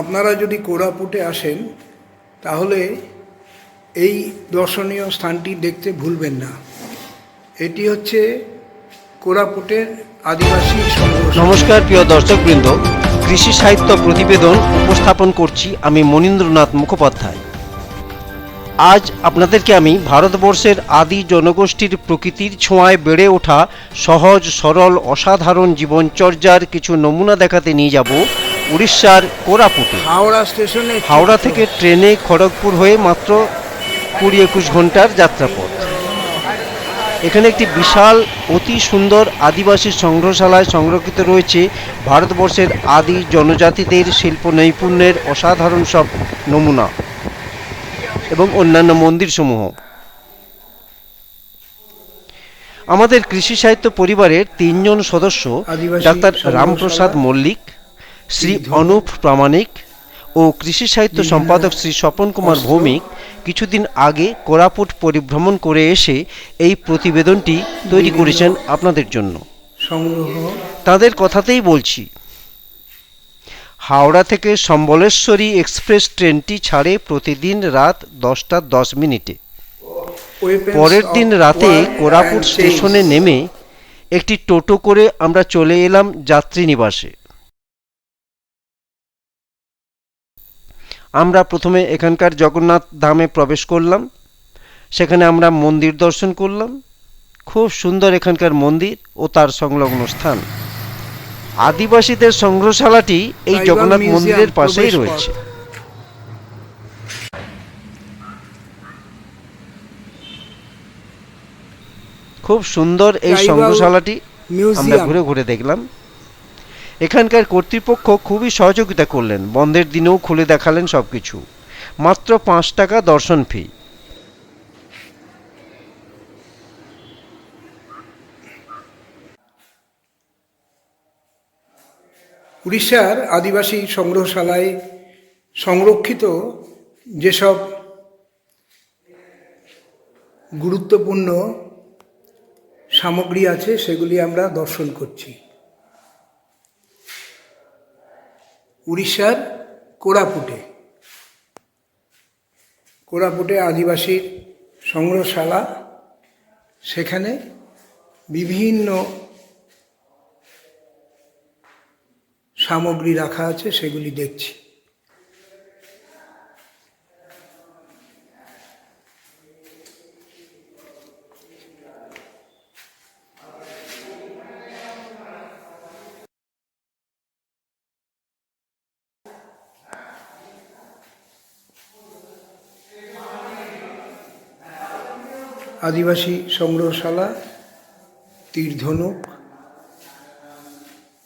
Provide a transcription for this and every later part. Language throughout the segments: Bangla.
আপনারা যদি কোরাপুটে আসেন, তাহলে এই দর্শনীয় স্থানটি দেখতে ভুলবেন না। এটি হচ্ছে কোরাপুটের আদিবাসী নমস্কার প্রিয় দর্শকবৃন্দ। কৃষি সাহিত্য প্রতিবেদন উপস্থাপন করছি আমি মনীন্দ্রনাথ মুখোপাধ্যায়। আজ আপনাদেরকে আমি ভারতবর্ষের আদি জনগোষ্ঠীর প্রকৃতির ছোঁয়ায় বেড়ে ওঠা সহজ, সরল, অসাধারণ জীবনচর্যার কিছু নমুনা দেখাতে নিয়ে যাব। উড়িষ্যার কোরাপুটে। হাওড়া স্টেশনে হাওড়া থেকে ট্রেনে খড়গপুর হয়ে মাত্র কুড়ি একুশ ঘণ্টার যাত্রাপথ। এখানে একটি বিশাল অতি সুন্দর আদিবাসী সংগ্রহশালায় সংরক্ষিত রয়েছে ভারতবর্ষের আদি জনজাতিদের শিল্প নৈপুণ্যের অসাধারণ সব নমুনা এবং অন্যান্য মন্দিরসমূহ। আমাদের কৃষি সাহিত্য পরিবারের তিনজন সদস্য ডাক্তার রামপ্রসাদ মল্লিক শ্রী অনুপ প্রামাণিক ও কৃষি সাহিত্য সম্পাদক শ্রী স্বপন কুমার ভৌমিক কিছুদিন আগে কোরাপুট পরিভ্রমণ করে এসে এই প্রতিবেদনটি তৈরি করেছেন আপনাদের জন্য। তাদের কথাতেই বলছি হাওড়া থেকে সম্বলেশ্বরী এক্সপ্রেস ট্রেনটি ছাড়ে প্রতিদিন রাত দশটা দশ মিনিটে। পরের দিন রাতে কোরাপুট স্টেশনে নেমে একটি টোটো করে আমরা চলে এলাম যাত্রী নিবাসে আমরা প্রথমে এখানকার জগন্নাথ ধামে প্রবেশ করলাম। সেখানে আমরা মন্দির দর্শন করলাম। খুব সুন্দর এখানকার মন্দির ও তার সংলগ্ন স্থান। আদিবাসীদের সংগ্রহশালাটি এই জগন্নাথ মন্দিরের পাশেই রয়েছে। খুব সুন্দর এই সংগ্রহশালাটি আমরা ঘুরে ঘুরে দেখলাম। এখানকার কর্তৃপক্ষ খুবই সহযোগিতা করলেন। বন্ধের দিনেও খুলে দেখালেন সব কিছু মাত্র পাঁচ টাকা দর্শন ফি। উড়িষ্যার আদিবাসী সংগ্রহশালায় সংরক্ষিত যেসব গুরুত্বপূর্ণ সামগ্রী আছে, সেগুলি আমরা দর্শন করছি। উড়িষ্যার কোরাপুটে। কোরাপুটে আদিবাসীর সংগ্রহশালা। সেখানে বিভিন্ন সামগ্রী রাখা আছে সেগুলি দেখছি। আদিবাসী সংগ্রহশালা তীরধনুক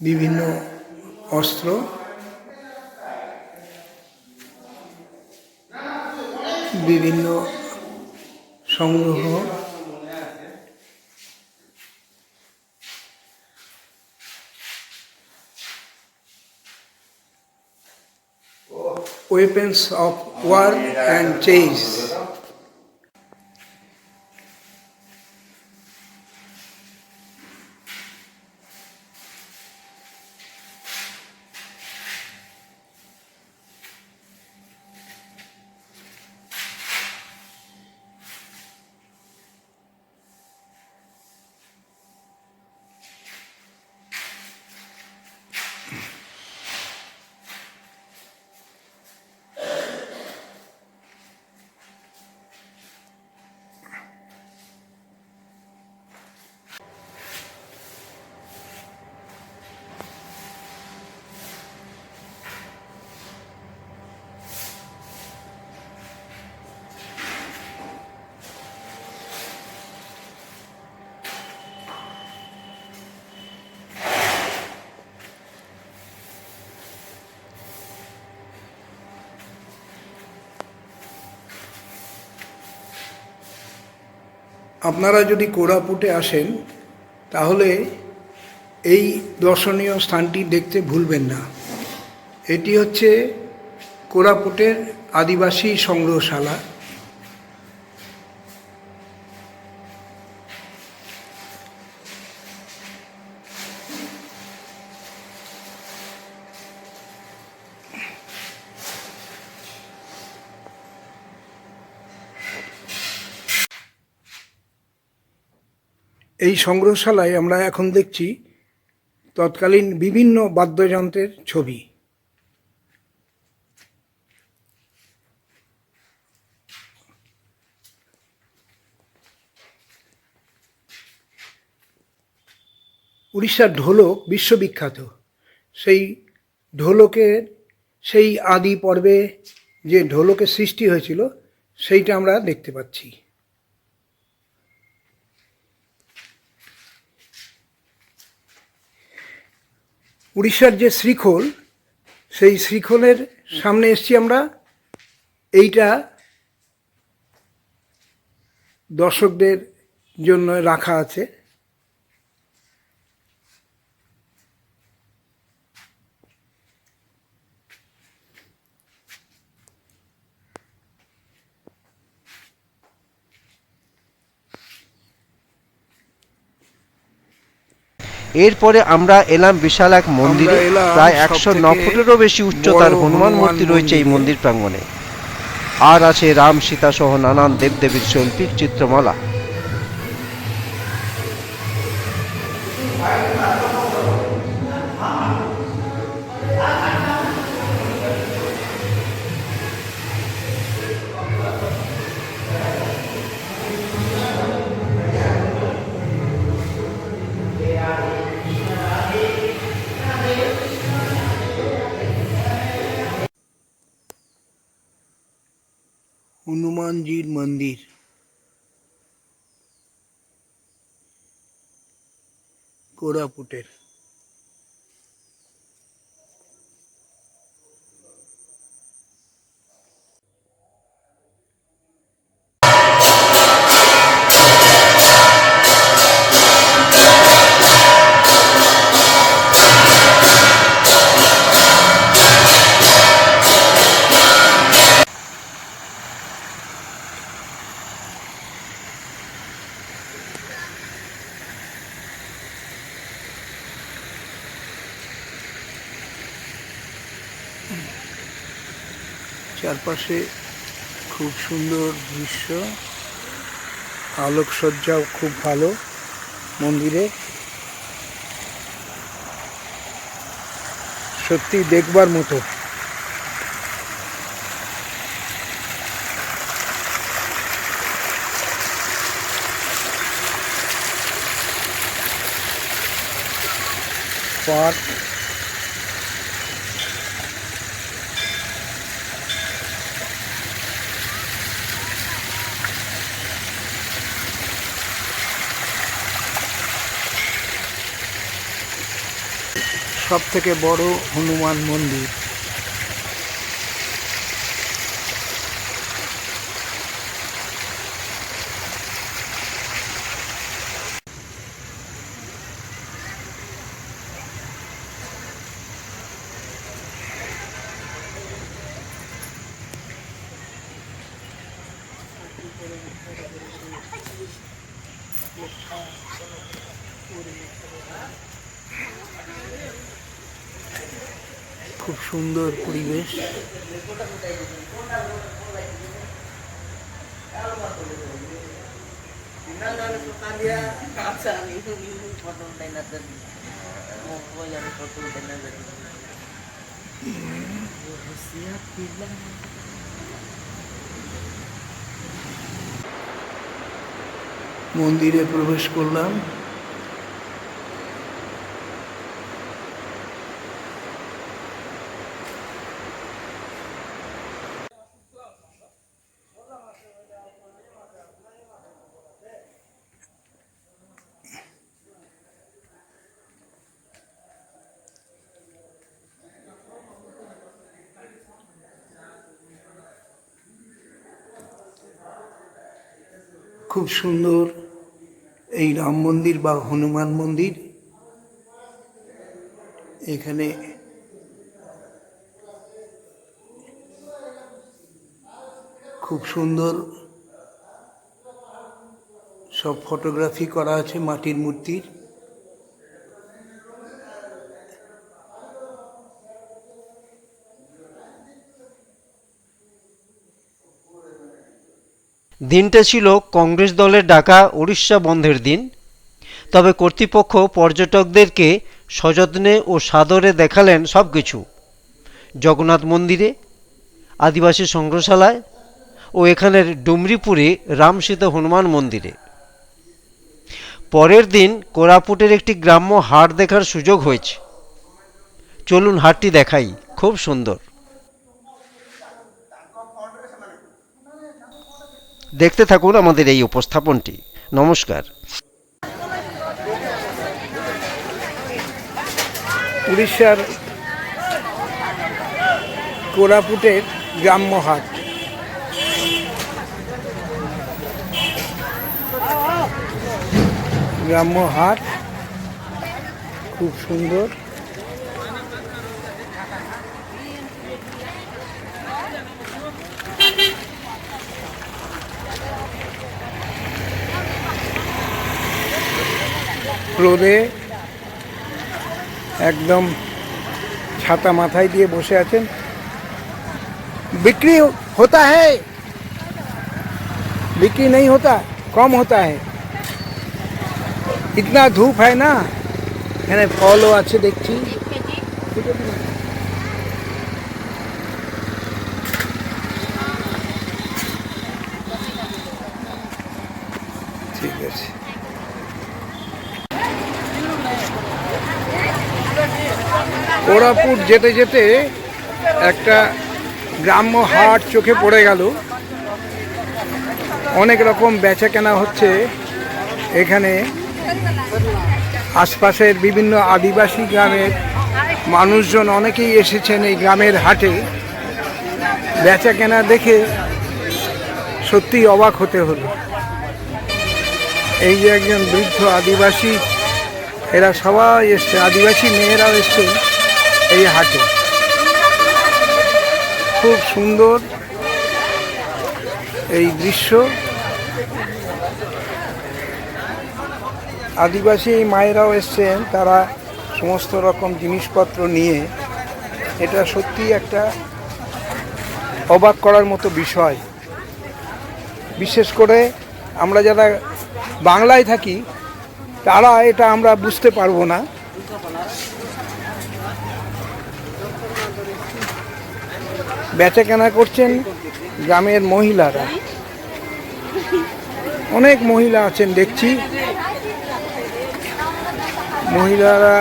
বিভিন্ন অস্ত্র। বিভিন্ন সংগ্রহ। Weapons of war and chase. আপনারা যদি কোরাপুটে আসেন, তাহলে এই দর্শনীয় স্থানটি দেখতে ভুলবেন না। এটি হচ্ছে কোরাপুটের আদিবাসী সংগ্রহশালা। এই সংগ্রহশালায় আমরা এখন দেখছি তৎকালীন বিভিন্ন বাদ্যযন্ত্রের ছবি। উড়িষ্যার ঢোলক বিশ্ববিখ্যাত। সেই ঢোলকের সেই আদি পর্বে যে ঢোলকের সৃষ্টি হয়েছিল, সেইটা আমরা দেখতে পাচ্ছি। উড়িষ্যার যে শ্রীখোল সেই শ্রীখোলের সামনে এসছি আমরা। এইটা দর্শকদের জন্য রাখা আছে। এরপরে আমরা এলাম বিশাল এক মন্দিরে প্রায় একশো ন ফুটেরও বেশি উচ্চতার হনুমান মূর্তি রয়েছে এই মন্দির। প্রাঙ্গণে। আর আছে রাম সীতা সহ নানান দেবদেবীর শৈল্পিক চিত্রমালা। হনুমানজির মন্দির কোরাপুটের চারপাশে খুব সুন্দর দৃশ্য। আলোকসজ্জাও খুব ভালো মন্দিরে। সত্যি দেখবার মতো। পার্ক সব থেকে বড় হনুমান মন্দির খুব সুন্দর পরিবেশ আচ্ছা আমি ফটো উঠাই না জানি ওই আমি ফটো উঠাই না জানি মন্দিরে প্রবেশ করলাম। খুব সুন্দর এই রাম মন্দির বা হনুমান মন্দির। এখানে খুব সুন্দর সব ফটোগ্রাফি করা আছে মাটির মূর্তির। দিনটা ছিল কংগ্রেস দলের ডাকা উড়িষ্যা বন্ধের দিন। তবে কর্তৃপক্ষ পর্যটকদেরকে সযত্নে ও সাদরে দেখালেন সব কিছু জগন্নাথ মন্দিরে, আদিবাসী সংগ্রহশালায় ও এখানের ডুমরিপুরে রামসীতা হনুমান মন্দিরে। পরের দিন কোরাপুটের একটি গ্রাম্য হাট দেখার সুযোগ হয়েছে। চলুন হাটটি দেখাই, খুব সুন্দর। দেখতে থাকুন আমাদের এই উপস্থাপনটি। নমস্কার। উড়িষ্যার কোরাপুটের গ্রাম্য হাট। গ্রাম্য হাট খুব সুন্দর। রোদে একদম ছাতা মাথায় দিয়ে বসে আছেন बिक्री होता है बिक्री नहीं होता कम होता है इतना धूप है ना এখানে ফলও আছে দেখছি কোরাপুট যেতে যেতে একটা গ্রাম্য হাট চোখে পড়ে গেল। অনেক রকম বেচা কেনা হচ্ছে এখানে। আশপাশের বিভিন্ন আদিবাসী গ্রামের মানুষজন অনেকেই এসেছেন এই গ্রামের হাটে। বেচা কেনা দেখে সত্যি অবাক হতে হলো। এই যে একজন বৃদ্ধ আদিবাসী, এরা সবাই এসছে, আদিবাসী মেয়েরাও এসছে। এই হাটে। খুব সুন্দর এই দৃশ্য। আদিবাসী মায়েরাও এসছেন, তারা সমস্ত রকম জিনিসপত্র নিয়ে। এটা সত্যি একটা অবাক করার মতো বিষয়। বিশেষ করে আমরা যারা বাংলায় থাকি, তারা এটা আমরা বুঝতে পারব না। বেচা কেনা করছেন গ্রামের মহিলারা। অনেক মহিলা আছেন, দেখছি। মহিলারা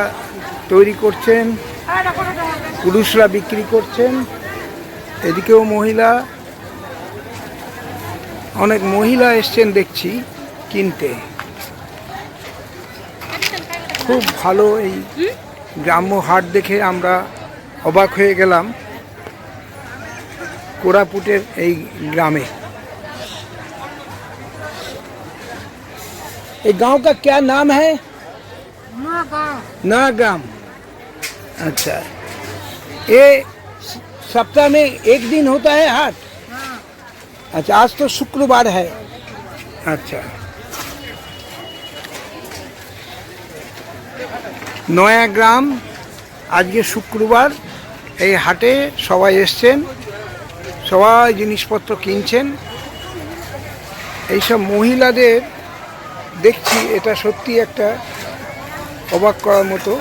তৈরি করছেন, পুরুষরা বিক্রি করছেন। এদিকেও মহিলা, অনেক মহিলা এসছেন দেখছি কিনতে। খুব ভালো এই গ্রাম্য হাট দেখে আমরা অবাক হয়ে গেলাম। কোরাপুটের এই গ্রামে ये गांव का क्या नाम है ना ग्राम अच्छा ये सप्ताह में एक दिन होता है हाट अच्छा आज तो शुक्रवार है अच्छा নয়া গ্রাম আজকে শুক্রবার এই হাটে সবাই এসছেন সবাই জিনিসপত্র কিনছেন। এইসব মহিলাদের দেখছি এটা সত্যি একটা অবাক করার মতো।